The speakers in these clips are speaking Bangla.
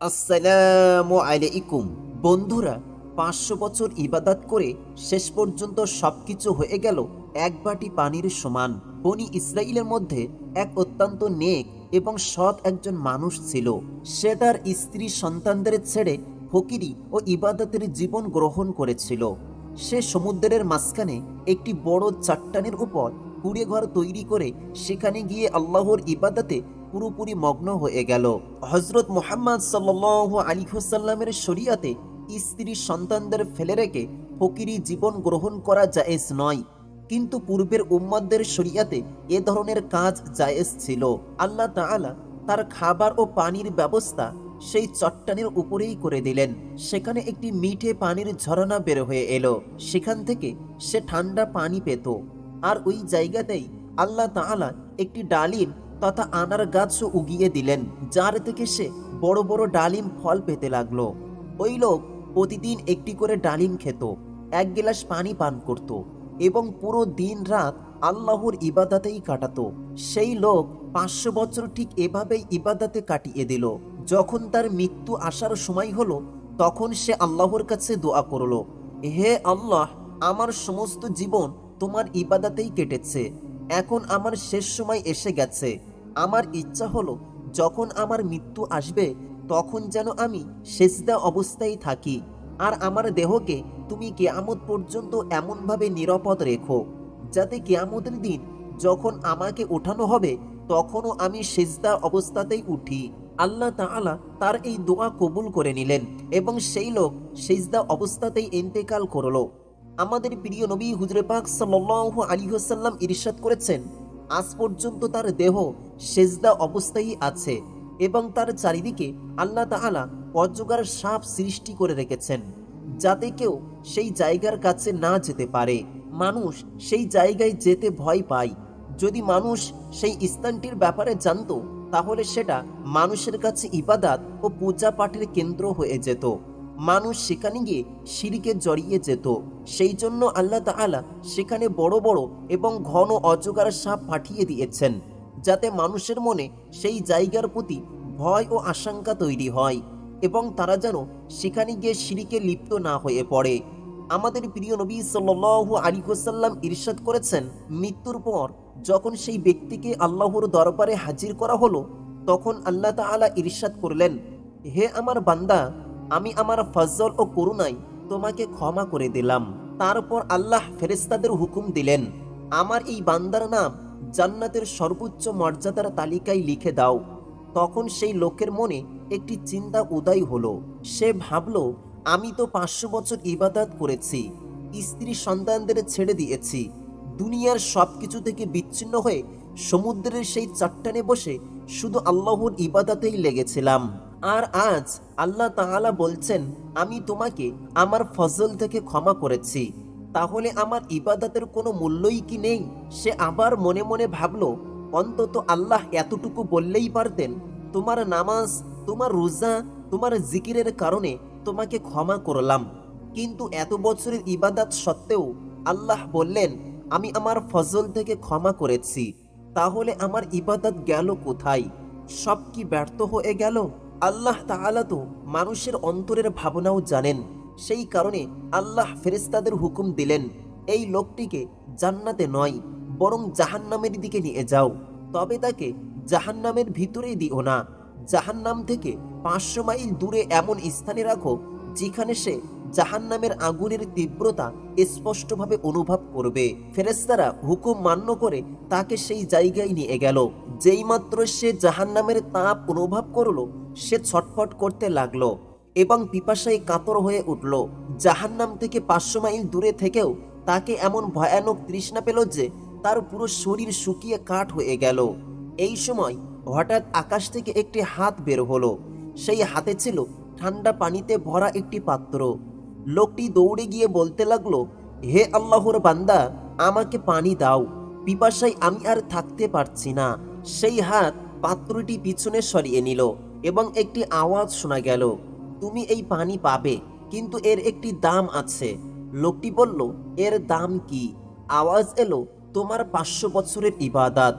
আসসালামু আলাইকুম। বন্ধুরা, পাঁচশো বছর ইবাদাত করে শেষ পর্যন্ত সবকিছু হয়ে গেল এক বাটি পানির সমান। বনি ইসরায়েলের মধ্যে এক অত্যন্ত নেক এবং সৎ একজন মানুষ ছিল। সে তার স্ত্রী সন্তানদের ছেড়ে ফকিরি ও ইবাদতের জীবন গ্রহণ করেছিল। সে সমুদ্রের মাঝখানে একটি বড় চাট্টানের উপর কুড়ে ঘর তৈরি করে সেখানে গিয়ে আল্লাহর ইবাদতে পুরোপুরি মগ্ন হয়ে গেল। হজরত মোহাম্মদ সাল্লাহ আলী হোসাল্লামের শরিয়াতে স্ত্রী সন্তানদের ফেলে রেখে ফকিরি জীবন গ্রহণ করা জায়েজ নয়। কিন্তু পূর্বের উম্মদদের শরিয়াতে এ ধরনের কাজ জায়েজ ছিল। আল্লাহ তাআলা তার খাবার ও পানির ব্যবস্থা সেই চট্টানের উপরেই করে দিলেন। সেখানে একটি মিঠে পানির ঝরনা বের হয়ে এলো। সেখান থেকে সে ঠান্ডা পানি পেত। আর ওই জায়গাতেই আল্লাহ তাআলা একটি ডালিম তথা আনার গাছও উগিয়ে দিলেন, যার থেকে সে বড় বড় ডালিম ফল পেতে লাগল। ওই লোক প্রতিদিন একটি করে ডালিম খেত, এক গিলাস পানি পান করত এবং পুরো দিন রাত আল্লাহর ইবাদাতেই কাটাতো। সেই লোক পাঁচশো বছর ঠিক এভাবেই ইবাদাতে কাটিয়ে দিল। যখন তার মৃত্যু আসার সময় হলো, তখন সে আল্লাহর কাছে দোয়া করল, হে আল্লাহ, আমার সমস্ত জীবন তোমার ইবাদাতেই কেটেছে। এখন আমার শেষ সময় এসে গেছে। আমার ইচ্ছা হলো, যখন আমার মৃত্যু আসবে, তখন যেন আমি সেজদা অবস্থায় থাকি। আর আমার দেহকে তুমি কেয়ামত পর্যন্ত এমনভাবে নিরাপদ রেখো, যাতে কেয়ামতের দিন যখন আমাকে ওঠানো হবে, তখনও আমি সেজদা অবস্থাতেই উঠি। আল্লাহ তাআলা তার এই দোয়া কবুল করে নিলেন এবং সেই লোক সেজদা অবস্থাতেই ইন্তেকাল করল। আমাদের প্রিয় নবী হুজরে পাক সাল্লাল্লাহু আলাইহি ওয়াসাল্লাম ইরশাদ করেছেন, আজ পর্যন্ত তার দেহ সেজদা অবস্থায় আছে এবং তার চারিদিকে আল্লাহ তাআলা অজগার সাপ সৃষ্টি করে রেখেছেন, যাতে কেউ সেই জায়গার কাছে না যেতে পারে। মানুষ সেই জায়গায় যেতে ভয় পায়। যদি মানুষ সেই স্থানটির ব্যাপারে জানত, তাহলে সেটা মানুষের কাছে ইবাদাত ও পূজা পাঠের কেন্দ্র হয়ে যেত। মানুষ সেখানে গিয়ে সিঁড়িকে জড়িয়ে যেত। সেই জন্য আল্লাহ তাআলা সেখানে বড় বড় এবং ঘন অজগার সাপ পাঠিয়ে দিয়েছেন, যাতে মানুষের মনে সেই জায়গার প্রতি ভয় ও আশঙ্কা তৈরি হয় এবং তারা যেন সেখানে গিয়ে সিঁড়িকে লিপ্ত না হয়ে পড়ে। আমাদের প্রিয় নবী সাল্লাল্লাহু আলাইহি ওয়াসাল্লাম ইরশাদ করেছেন, মৃত্যুর পর যখন সেই ব্যক্তিকে আল্লাহর দরবারে হাজির করা হলো, তখন আল্লাহ তাআলা ইরশাদ করলেন, হে আমার বান্দা আমি আমার ফজল ও করুণায় তোমাকে ক্ষমা করে দিলাম। তারপর আল্লাহ ফেরেস্তাদের হুকুম দিলেন, আমার এই বান্দার নাম জান্নাতের সর্বোচ্চ মর্যাদার তালিকায় লিখে দাও। তখন সেই লোকের মনে একটি চিন্তা উদয় হলো। সে ভাবল, আমি তো পাঁচশো বছর ইবাদাত করেছি, স্ত্রী সন্তানদের ছেড়ে দিয়েছি। দুনিয়ার সব কিছু থেকে বিচ্ছিন্ন হয়ে সমুদ্রের সেই চাট্টানে বসে শুধু আল্লাহর ইবাদাতেই লেগেছিলাম। আর আজ আল্লাহ তাআলা বলছেন, আমি তোমাকে আমার ফজল থেকে ক্ষমা করেছি। তাহলে আমার ইবাদতের কোনো মূল্যই কি নেই? সে আবার মনে মনে ভাবলো, অন্তত আল্লাহ এতটুকু বললেই পারতেন, তোমার নামাজ, তোমার রোজা, তোমার জিকিরের কারণে তোমাকে ক্ষমা করলাম। কিন্তু এত বছরের ইবাদত সত্ত্বেও আল্লাহ বললেন, আমি আমার ফজল থেকে ক্ষমা করেছি। তাহলে আমার ইবাদত গেল কোথায়? সব কি ব্যর্থ হয়ে গেল? আল্লাহ তাআলা তো মানুষের অন্তরের ভাবনাও জানেন। সেই কারণে আল্লাহ ফেরেস্তাদের হুকুম দিলেন, এই লোকটিকে জান্নাতে নয়, বরং জাহান্নামের দিকে নিয়ে যাও। তবে তাকে জাহান্নামের ভিতরেই দিও না। জাহান্নাম থেকে পাঁচশো মাইল দূরে এমন স্থানে রাখো, যেখানে সে জাহান্নামের আগুনের তীব্রতা স্পষ্টভাবে অনুভব করবে। ফেরেস্তারা হুকুম মান্য করে তাকে সেই জায়গায় নিয়ে গেল, যেইমাত্র সে জাহান্নামের তাপ অনুভব করল সে ছটফট করতে লাগল এবং পিপাসায় কাতর হয়ে উঠল। জাহান্নাম থেকে পাঁচশো মাইল দূরে থেকেও তাকে এমন ভয়ানক তৃষ্ণা পেল যে তার পুরো শরীর শুকিয়ে কাঠ হয়ে গেল। এই সময় হঠাৎ আকাশ থেকে একটি হাত বের হলো। সেই হাতে ছিল ঠান্ডা পানিতে ভরা একটি পাত্র। লোকটি দৌড়ে গিয়ে বলতে লাগল, হে আল্লাহর বান্দা, আমাকে পানি দাও। পিপাসায় আমি আর থাকতে পারছি না। সেই হাত পাত্রটি পিছনে সরিয়ে নিল। এবং একটি আওয়াজ শোনা গেল, তুমি এই পানি পাবে, কিন্তু এর একটি দাম আছে। লোকটি বলল, এর দাম কি? আওয়াজ এলো, তোমার পাঁচশো বছরের ইবাদাত।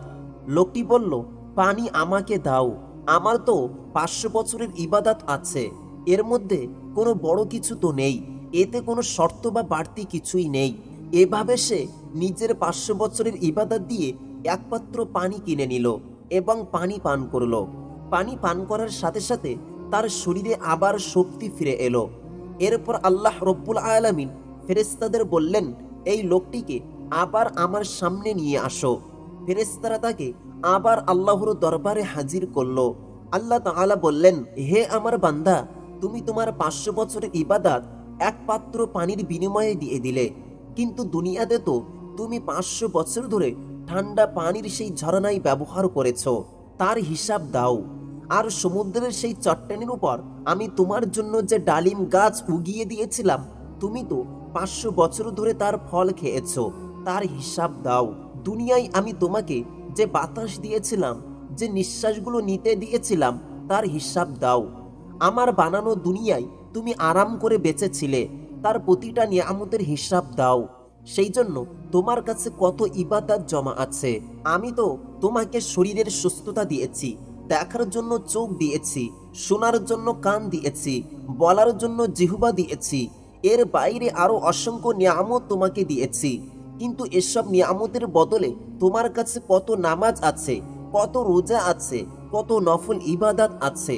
লোকটি বলল, পানি আমাকে দাও, আমার তো পাঁচশো বছরের ইবাদাত আছে। এর মধ্যে কোনো বড় কিছু তো নেই, এতে কোনো শর্ত বা বাড়তি কিছুই নেই। এভাবে সে নিজের পাঁচশো বছরের ইবাদাত দিয়ে একমাত্র পানি কিনে নিল এবং পানি পান করল। পানি পান করার সাথে সাথে তার শরীরে আবার শক্তি ফিরে এলো। এরপর আল্লাহ রব্বুল আলামিন ফেরেস্তাদের বললেন, এই লোকটিকে আবার আমার সামনে নিয়ে আসো। ফেরেস্তারা তাকে আবার আল্লাহর দরবারে হাজির করল। আল্লাহ তাআলা বললেন, হে আমার বান্দা, তুমি তোমার পাঁচশো বছরের ইবাদাত এক পাত্র পানির বিনিময়ে দিয়ে দিলে। কিন্তু দুনিয়াতে তো তুমি পাঁচশো বছর ধরে ঠান্ডা পানির সেই ঝরনাই ব্যবহার করেছ। তার হিসাব দাও। আর সমুদ্রের সেই চট্টানের উপর আমি তোমার জন্য যে ডালিম গাছ উগিয়ে দিয়েছিলাম, তুমি তো পাঁচশো বছর ধরে তার ফল খেয়েছো। তার হিসাব দাও। দুনিয়ায় আমি তোমাকে যে বাতাস দিয়েছিলাম, যে নিঃশ্বাসগুলো নিতে দিয়েছিলাম, তার হিসাব দাও। আমার বানানো দুনিয়ায় তুমি আরাম করে বেঁচেছিলে, তার প্রতিটা নিয়ামতের হিসাব দাও। সেই জন্য তোমার কাছে কত ইবাদত জমা আছে? আমি তো তোমাকে শরীরের সুস্থতা দিয়েছি, দেখার জন্য চোখ দিয়েছি, শোনার জন্য কান দিয়েছি, বলার জন্য জিহুবা দিয়েছি, এর বাইরে আরও অসংখ্য নিয়ামত তোমাকে দিয়েছি। কিন্তু এসব নিয়ামতের বদলে তোমার কাছে কত নামাজ আছে, কত রোজা আছে, কত নফল ইবাদাত আছে?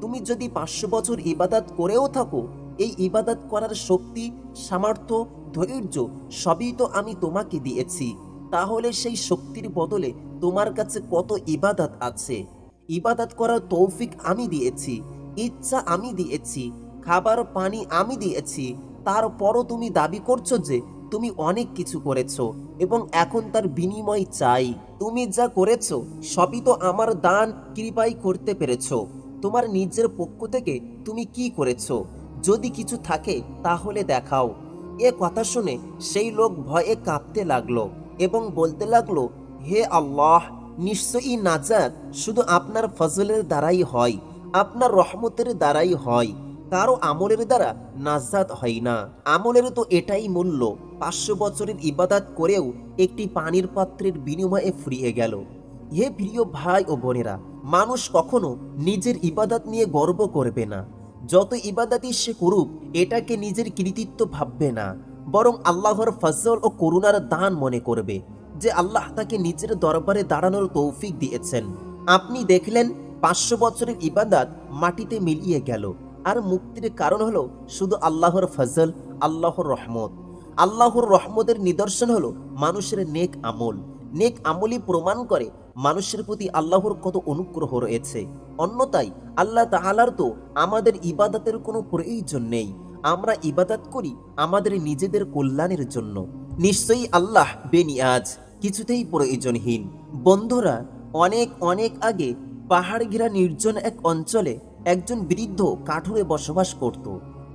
তুমি যদি পাঁচশো বছর ইবাদাত করেও থাকো, এই ইবাদাত করার শক্তি, সামর্থ্য ধৈর্য সবই তো আমি তোমাকে দিয়েছি। তাহলে সেই শক্তির বদলে তোমার কাছে কত ইবাদাত আছে? ইবাদাত করার তৌফিক আমি দিয়েছি, ইচ্ছা আমি দিয়েছি, খাবার পানি আমি দিয়েছি, তারপরও তুমি দাবি করছ যে তুমি অনেক কিছু করেছ এবং এখন তার বিনিময় চাই। তুমি যা করেছ সবই তো আমার দান, কৃপাই করতে পেরেছ। তোমার নিজের পক্ষ থেকে তুমি কি করেছ? যদি কিছু থাকে তাহলে দেখাও। এ কথা শুনে সেই লোক ভয়ে কাঁপতে লাগল এবং বলতে লাগল, হে আল্লাহ, নিশ্চয়ই নাজাত শুধু আপনার ফজলের দ্বারাই হয়, আপনার রহমতের দ্বারাই হয়। কারও আমলের দ্বারা নাজাত হয় না। আমলের তো এটাই মূল্য। পাঁচশো বছরের ইবাদাত করেও একটি পানির পাত্রের বিনিময়ে ফুরিয়ে গেল। হে প্রিয় ভাই ও বোনেরা, মানুষ কখনো নিজের ইবাদাত নিয়ে গর্ব করবে না। যত ইবাদাতই সে করুক, এটাকে নিজের কৃতিত্ব ভাববে না, বরং আল্লাহর ফজল ও করুণার দান মনে করবে, যে আল্লাহ তাকে নিজের দরবারে দাঁড়ানোর তৌফিক দিয়েছেন। আপনি দেখলেন, পাঁচশো বছরের ইবাদাত মাটিতে মিলিয়ে গেল, আর মুক্তির কারণ হলো শুধু আল্লাহর ফজল, আল্লাহর রহমত। আল্লাহর রহমতের নিদর্শন হলো মানুষের নেক আমল। নেক আমলই প্রমাণ করে মানুষের প্রতি আল্লাহর কত অনুগ্রহ রয়েছে। অন্যতাই আল্লাহ তাহালার তো আমাদের ইবাদতের কোনো প্রয়োজন নেই। আমরা ইবাদত করি আমাদের নিজেদের কল্যাণের জন্য। নিশ্চয়ই আল্লাহ বেনিয়াজ কিছুতেই প্রয়োজনহীন। বন্ধুরা, অনেক অনেক আগে পাহাড় ঘেরা নির্জন এক অঞ্চলে একজন বৃদ্ধ কাঠুরে বসবাস করত।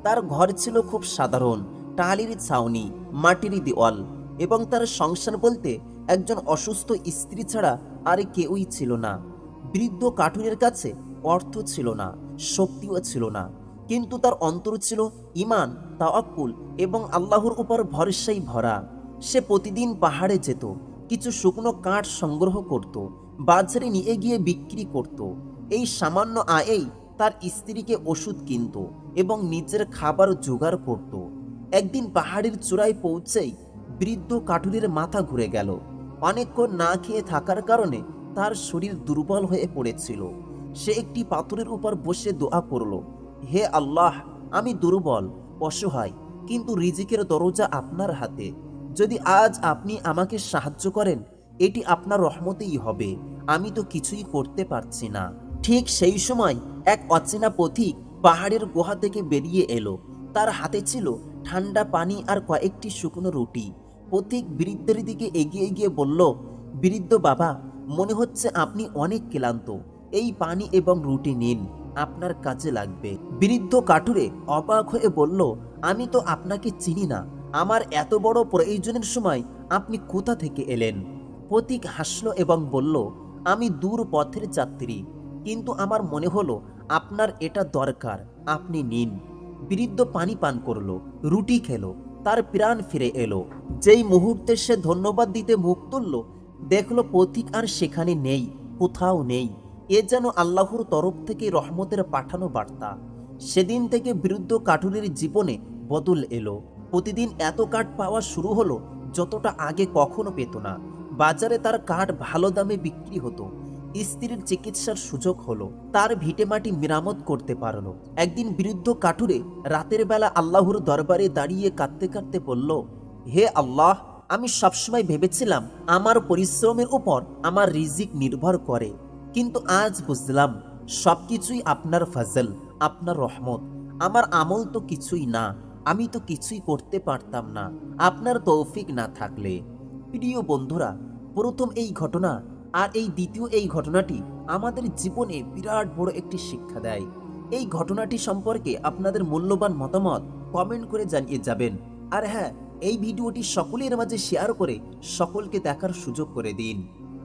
তার ঘর ছিল খুব সাধারণ, টালির ছাউনি, মাটির দেওয়াল এবং তার সংসার বলতে একজন অসুস্থ স্ত্রী ছাড়া আর কেউই ছিল না। বৃদ্ধ কাঠুরের কাছে অর্থ ছিল না, শক্তিও ছিল না। কিন্তু তার অন্তর ছিল ইমান তাওয়াক্কুল এবং আল্লাহর উপর ভরসাই ভরা। সে প্রতিদিন পাহাড়ে যেত, কিছু শুকনো কাঠ সংগ্রহ করত, বাজারে নিয়ে গিয়ে বিক্রি করত। এই সামান্য আয়েই তার স্ত্রীকে ওষুধ কিনত এবং নিজের খাবার জোগাড় করত। একদিন পাহাড়ের চূড়ায় পৌঁছেই বৃদ্ধ কাঠুরের মাথা ঘুরে গেল। অনেকক্ষণ না খেয়ে থাকার কারণে তার শরীর দুর্বল হয়ে পড়েছিল। সে একটি পাথরের উপর বসে দোয়া করল, হে আল্লাহ, আমি দুর্বল, অসহায়, কিন্তু রিজিকের দরজা আপনার হাতে। যদি আজ আপনি আমাকে সাহায্য করেন, এটি আপনার রহমতেই হবে। আমি তো কিছুই করতে পারছি না। ঠিক সেই সময় এক অচেনা পথিক পাহাড়ের গুহা থেকে বেরিয়ে এলো। তার হাতে ছিল ঠান্ডা পানি আর কয়েকটি শুকনো রুটি। পথিক বৃদ্ধের দিকে এগিয়ে গিয়ে বলল, বৃদ্ধ বাবা, মনে হচ্ছে আপনি অনেক ক্লান্ত। এই পানি এবং রুটি নিন, আপনার কাজে লাগবে। বৃদ্ধ কাঠুরে অবাক হয়ে বলল, আমি তো আপনাকে চিনি না। আমার এত বড় প্রয়োজনের সময় আপনি কোথা থেকে এলেন? পথিক হাসল এবং বলল, আমি দূর পথের যাত্রী, কিন্তু আমার মনে হলো আপনার এটা দরকার, আপনি নিন। বৃদ্ধ পানি পান করল, রুটি খেলো তার প্রাণ ফিরে এলো। যেই মুহূর্তে সে ধন্যবাদ দিতে মুখ তুলল, দেখল পথিক আর সেখানে নেই, কোথাও নেই। এ যেন আল্লাহর তরফ থেকে রহমতের পাঠানো বার্তা। সেদিন থেকে বিরুদ্ধ কাঠুরের জীবনে বদল এলো। প্রতিদিন এত কাঠ পাওয়া শুরু হলো, যতটা আগে কখনো পেত না। বাজারে তার কাঠ ভালো দামে বিক্রি হতো। স্ত্রীর চিকিৎসার সুযোগ হলো, তার ভিটেমাটি মেরামত করতে পারল। একদিন বিরুদ্ধ কাঠুরে রাতের বেলা আল্লাহর দরবারে দাঁড়িয়ে কাঁদতে কাঁদতে বলল, হে আল্লাহ, আমি সবসময় ভেবেছিলাম আমার পরিশ্রমের উপর আমার রিজিক নির্ভর করে। কিন্তু আজ বুঝলাম, সবকিছুই আপনার ফাজল, আপনার রহমত। আমার আমল তো কিছুই না, আমি তো কিছুই করতে পারতাম না। আপনার তৌফিক না থাকলে। প্রিয় বন্ধুরা, প্রথম এই ঘটনা আর এই দ্বিতীয় এই ঘটনাটি আমাদের জীবনে বিরাট বড় একটি শিক্ষা দেয়। এই ঘটনাটি সম্পর্কে আপনাদের মূল্যবান মতামত কমেন্ট করে জানিয়ে যাবেন। আর হ্যাঁ এই ভিডিওটি সকলের মাঝে শেয়ার করে সকলকে দেখার সুযোগ করে দিন।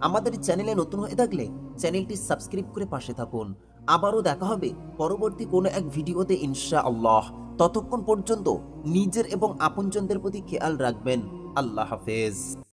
আমাদের চ্যানেলে নতুন হয়ে থাকলে চ্যানেলটি সাবস্ক্রাইব করে পাশে থাকুন। আবারও দেখা হবে পরবর্তী কোনো এক ভিডিওতে ইনশা আল্লাহ ততক্ষণ পর্যন্ত নিজের এবং আপনজনদের প্রতি খেয়াল রাখবেন। আল্লাহ হাফেজ।